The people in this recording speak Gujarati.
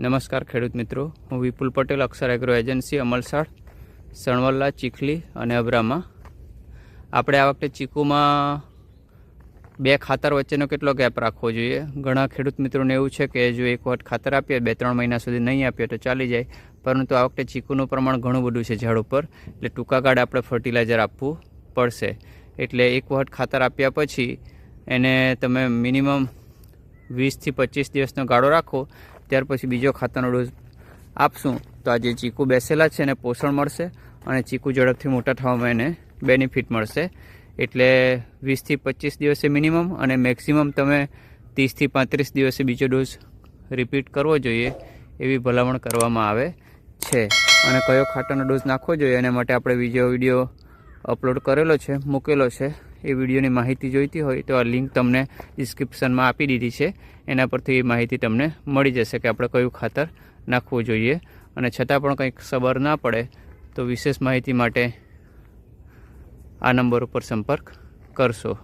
નમસ્કાર ખેડૂત મિત્રો, હું વિપુલ પટેલ, અક્ષર એગ્રો એજન્સી, અમલસાડ, સણવલ્લા, ચીખલી અને અબરામાં. આપણે આ વખતે ચીકુમાં બે ખાતર વચ્ચેનો કેટલો ગેપ રાખવો જોઈએ? ઘણા ખેડૂત મિત્રોને એવું છે કે જો એક વખત ખાતર આપીએ બે ત્રણ મહિના સુધી નહીં આપીએ તો ચાલી જાય. પરંતુ આ વખતે ચીકુનું પ્રમાણ ઘણું બધું છે ઝાડ ઉપર. એટલે ટૂંકા ગાળે આપણે ફર્ટિલાઇઝર આપવું પડશે. એટલે એક વખત ખાતર આપ્યા પછી એને તમે મિનિમમ વીસથી પચીસ દિવસનો ગાળો રાખો. ત્યાર પછી બીજો ખાતરનો ડોઝ આપશું. તો આ જે ચીકુ બેસેલા છે એને પોષણ મળશે અને ચીકુ ઝડપથી મોટા થવામાં એને બેનિફિટ મળશે. એટલે વીસથી પચીસ દિવસે મિનિમમ અને મેક્સિમમ તમે ત્રીસથી પાંત્રીસ દિવસે બીજો ડોઝ રિપીટ કરવો જોઈએ એવી ભલામણ કરવામાં આવે છે. અને કયો ખાતરનો ડોઝ નાખવો જોઈએ એના માટે આપણે બીજો વીડિયો અપલોડ કરેલો છે, મૂકેલો છે. એ વિડીયોની માહિતી જોઈતી હોય તો આ લિંક તમને ડિસ્ક્રિપ્શનમાં આપી દીધી છે. એના પરથી એ માહિતી તમને મળી જશે કે આપણે કયું ખાતર નાખવું જોઈએ. અને છતાં પણ કંઈક સબર ના પડે તો વિશેષ માહિતી માટે આ નંબર ઉપર સંપર્ક કરશો.